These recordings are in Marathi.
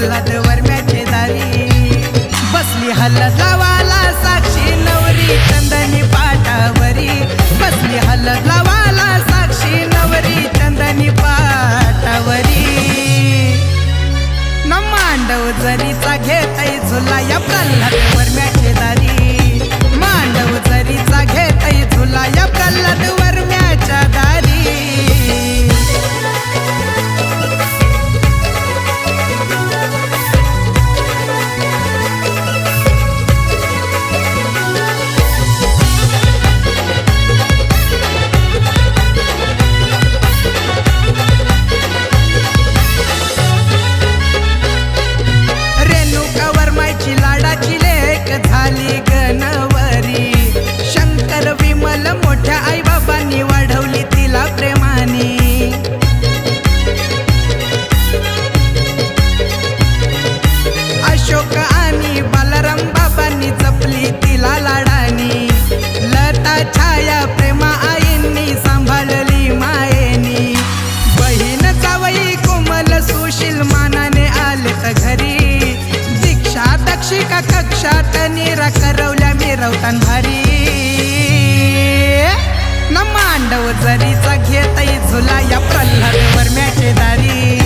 हल्लात वरम्याचे दारी बसली हल्ला लावाला साक्षी नवरी चंदनी पाटावरी. बसली हल्ला लावाला साक्षी नवरी चंदनी पाटावरी. न मांडव जरीचा घेतय झुला या प्रल्हाद वरम्याचे दारी मांडव जरीचा घेतय झुला या पक्षात निरा करवल्या मिरवतान भारी. नमांडव जरीचा घेतई झुला या प्रल्हाद वर दारी.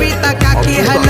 अभी तक आखी हल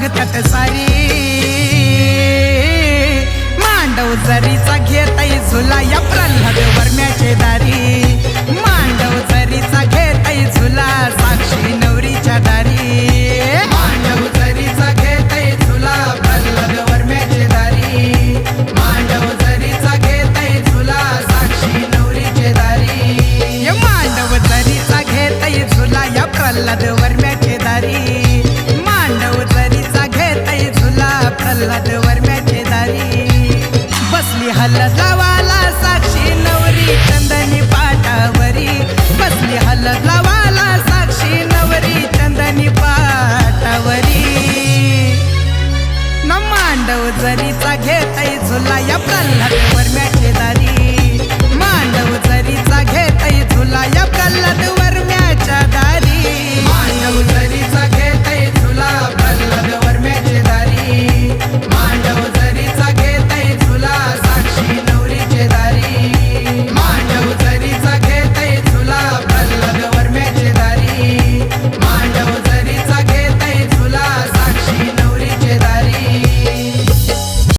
लागतात सारी. मांडव जरीचा घेताई झुला या प्रल्हाद वरण्याचे दारी. लावाला साक्षी नवरी चंदनी पाठावरी बसली हलत लावाला साक्षी नवरी चंदनी पाठावरी नमांडव जरीचा घेतय झुला या प्रल्हाद